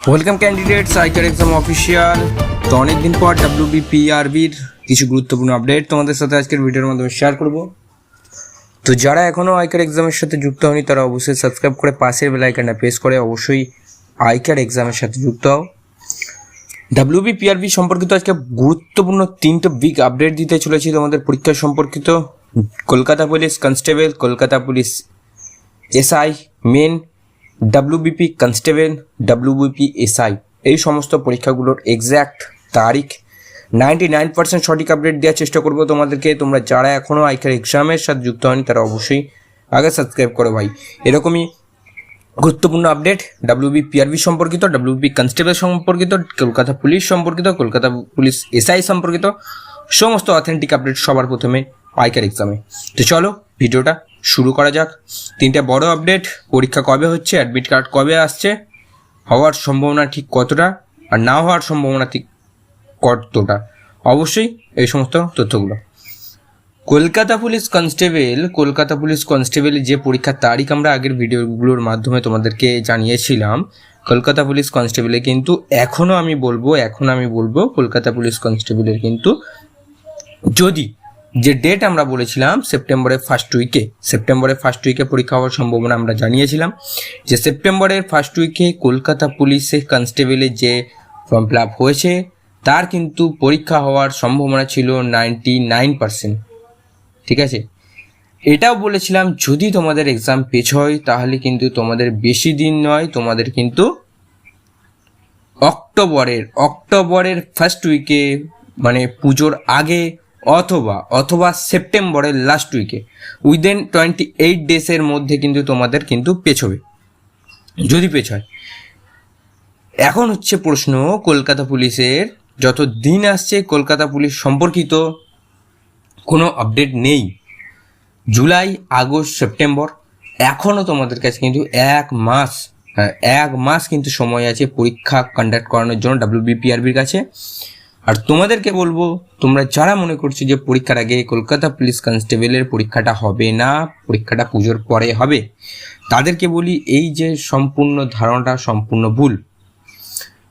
Welcome candidates ICAR exam official তো অনেকদিন পর ডাব্লিউবিপিআরবির কিছু গুরুত্বপূর্ণ আপডেট তোমাদের সাথে আজকের ভিডিওর মাধ্যমে শেয়ার করব। তো যারা এখনও আইকার এক্সামের সাথে যুক্ত হয়নি, তারা অবশ্যই সাবস্ক্রাইব করে পাশের বেল আইকনটা প্রেস করে অবশ্যই আইকার এক্সামের সাথে যুক্ত হও। ডাব্লিউবিপিআরবি সম্পর্কিত আজকে গুরুত্বপূর্ণ তিনটে বিগ আপডেট দিতে চলেছি তোমাদের পরীক্ষা সম্পর্কিত। Kolkata police constable Kolkata police SI main WBP constable WBP SI এই সমস্ত পরীক্ষাগুলোর এক্স্যাক্ট তারিখ। নাইনটি নাইন পার্সেন্ট সঠিক আপডেট দেওয়ার চেষ্টা করব তোমাদেরকে। তোমরা যারা এখনও আইকার এক্সামের সাথে যুক্ত হয়নি, তারা অবশ্যই আগে সাবস্ক্রাইব করো ভাই। এরকমই গুরুত্বপূর্ণ আপডেট ডাব্লিউবি পিআরবি সম্পর্কিত ডাব্লিউবি কনস্টেবল সম্পর্কিত, কলকাতা পুলিশ সম্পর্কিত, কলকাতা পুলিশ এসআই সম্পর্কিত, সমস্ত অথেন্টিক আপডেট সবার প্রথমে আইকার এক্সামে তো চলো, ভিডিওটা শুরু করা যাক। তিনটে বড় আপডেট পরীক্ষা কবে হচ্ছে অ্যাডমিট কার্ড কবে আসছে, হওয়ার সম্ভাবনা ঠিক কতটা, আর না হওয়ার সম্ভাবনা ঠিক কতটা। অবশ্যই এই সমস্ত তথ্যগুলো। Kolkata police constable Kolkata police কনস্টেবলের যে পরীক্ষার তারিখ আমরা আগের ভিডিওগুলোর মাধ্যমে তোমাদেরকে জানিয়েছিলাম, কলকাতা পুলিশ কনস্টেবলে কিন্তু এখনও আমি বলব, এখন আমি বলব, কলকাতা পুলিশ কনস্টেবলের কিন্তু যদি যে ডেট আমরা বলেছিলাম সেপ্টেম্বরের ফার্স্ট উইকে সেপ্টেম্বরের ফার্স্ট উইকে পরীক্ষা হওয়ার সম্ভাবনা আমরা জানিয়েছিলাম। যে সেপ্টেম্বরের ফার্স্ট উইকে কলকাতা পুলিশে কনস্টেবলের যে ফর্ম ফিল আপ হয়েছে, তার কিন্তু পরীক্ষা হওয়ার সম্ভাবনা ছিল নাইনটি নাইন পার্সেন্ট ঠিক আছে? এটাও বলেছিলাম, যদি তোমাদের এক্সাম পেছ হয়, তাহলে কিন্তু তোমাদের বেশি দিন নয়, তোমাদের কিন্তু অক্টোবরের অক্টোবরের ফার্স্ট উইকে মানে পুজোর আগে অথবা অথবা সেপ্টেম্বরের লাস্ট উইকে উইদিন টোয়েন্টি এইট ডেসের মধ্যে কিন্তু তোমাদের কিন্তু পেছবে। যদি পেছয়। এখন হচ্ছে প্রশ্ন, কলকাতা পুলিশের যত দিন আসছে, কলকাতা পুলিশ সম্পর্কিত কোনো আপডেট নেই। জুলাই, আগস্ট, সেপ্টেম্বর এখনও তোমাদের কাছে কিন্তু এক মাস হ্যাঁ এক মাস কিন্তু সময় আছে পরীক্ষা কন্ডাক্ট করানোর জন্য ডাব্লিউবিপিআরবির কাছে। আর তোমাদেরকে বলব, তোমরা যারা মনে করছ যে পরীক্ষার আগে কলকাতা পুলিশ কনস্টেবলের পরীক্ষাটা হবে না, পরীক্ষাটা পুজোর পরে হবে, তাদেরকে বলি এই যে সম্পূর্ণ ধারণাটা সম্পূর্ণ ভুল।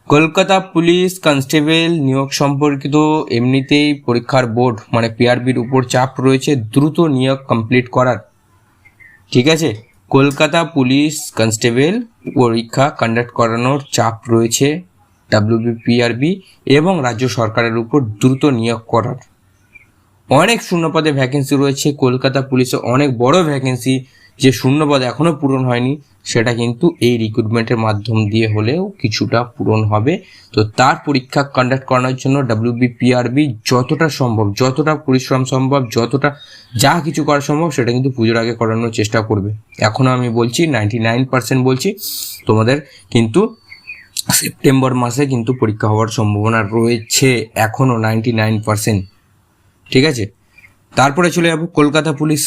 কলকাতা পুলিশ কনস্টেবল নিয়োগ সম্পর্কিত এমনিতেই পরীক্ষার বোর্ড মানে পিআরবির উপর চাপ রয়েছে, দ্রুত নিয়োগ কমপ্লিট করার। ঠিক আছে? কলকাতা পুলিশ কনস্টেবল পরীক্ষা কন্ডাক্ট করানোর চাপ রয়েছে। ডাব্লিউবিপিআরবি এবং রাজ্য সরকারের উপর দ্রুত নিয়োগ করার। অনেক শূন্যপদে ভ্যাকেন্সি রয়েছে। কলকাতা পুলিশে অনেক বড় ভ্যাকেন্সি যে শূন্যপদ এখনও পূরণ হয়নি, সেটা কিন্তু এই রিক্রুটমেন্টের মাধ্যম দিয়ে হলেও কিছুটা পূরণ হবে। তো তার পরীক্ষা কন্ডাক্ট করানোর জন্য ডাব্লিউবিপিআরবি যতটা সম্ভব, যতটা পরিশ্রম সম্ভব, যতটা যা কিছু করা সম্ভব, সেটা কিন্তু পুজোর আগে করানোর চেষ্টা করবে। এখনও আমি বলছি নাইনটি নাইন পার্সেন্ট বলছি। তোমাদের কিন্তু সেপ্টেম্বর মাসে কিন্তু পরীক্ষা হওয়ার সম্ভাবনা রয়েছে এখনও নাইনটি নাইন পার্সেন্ট ঠিক আছে? তারপরে চলে যাব, কলকাতা পুলিশ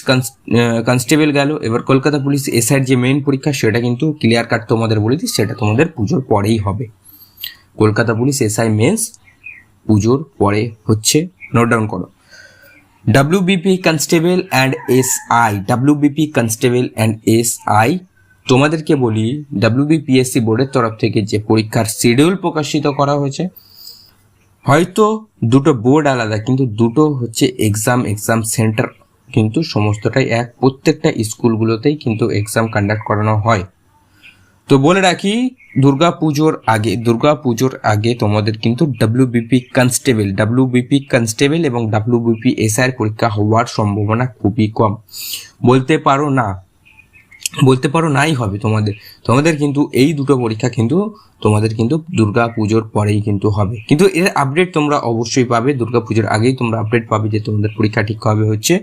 কনস্টেবল গেল। এবার কলকাতা পুলিশ এসআইয়ের যে মেইন পরীক্ষা, সেটা কিন্তু ক্লিয়ার কাট তোমাদের বলে দিই সেটা তোমাদের পুজোর পরেই হবে। কলকাতা পুলিশ এসআই মেন্স পুজোর পরে হচ্ছে নোট ডাউন করো। WBP constable and S SI WBP constable and SI তোমাদেরকে বলি ডাব্লিউবিপিএসসি বোর্ডের তরফ থেকে যে পরীক্ষার শিডিউল প্রকাশিত করা হয়েছে, হয়তো দুটো বোর্ড আলাদা, কিন্তু দুটো হচ্ছে এক্সাম এক্সাম সেন্টার কিন্তু সমস্তটাই এক। প্রত্যেকটা স্কুলগুলোতেই কিন্তু এক্সাম কন্ডাক্ট করানো হয়। তো বলে রাখি দুর্গা পুজোর আগে দুর্গা পুজোর আগে তোমাদের কিন্তু ডাব্লিউবিপি কনস্টেবল ডাব্লিউবিপি কনস্টেবল এবং ডাব্লিউবিপি এসআইয়ের পরীক্ষা হওয়ার সম্ভাবনা খুবই কম। বলতে পারো না বলতে পারো নাই হবে তোমাদের। তোমাদের কিন্তু এই দুটো পরীক্ষা কিন্তু তোমাদের কিন্তু দুর্গা পুজোর পরেই কিন্তু হবে। কিন্তু এর আপডেট তোমরা অবশ্যই পাবে। দুর্গা পুজোর আগেই তোমরা আপডেট পাবে যে তোমাদের পরীক্ষা ঠিক কবে হচ্ছে।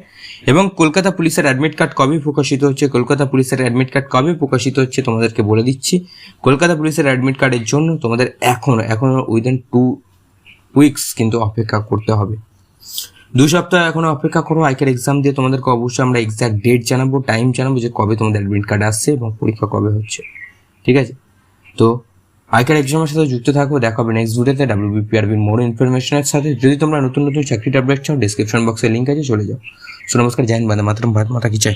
এবং কলকাতা পুলিশের অ্যাডমিট কার্ড কবে প্রকাশিত হচ্ছে? কলকাতা পুলিশের অ্যাডমিট কার্ড কবে প্রকাশিত হচ্ছে তোমাদেরকে বলে দিচ্ছি। কলকাতা পুলিশের অ্যাডমিট কার্ডের জন্য তোমাদের এখনও এখনও উইদিন টু উইকস কিন্তু অপেক্ষা করতে হবে। দু সপ্তাহ এখন অপেক্ষা করো, আইকার এক্সাম দিয়ে তোমাদেরকে অবশ্যই আমরা এক্সাক্ট ডেট জানাব টাইম জানাব যে কবে তোমাদের অ্যাডমিট কার্ড আসছে এবং পরীক্ষা কবে হচ্ছে। ঠিক আছে? তো আইকার এক্সামের সাথে যুক্ত থাকো দেখা হবে নেক্সট ভিডিওতে ডাব্লিউবিপিআরবির মোর ইনফরমেশনের সাথে। যদি তোমরা নতুন নতুন চাকরিটা আপডেট চাও ডিসক্রিপশন বক্সে লিঙ্ক আছে, চলে যাও। সো নমস্কার জয়েন বাদে মাত্র ভারত মাতা কি চাই?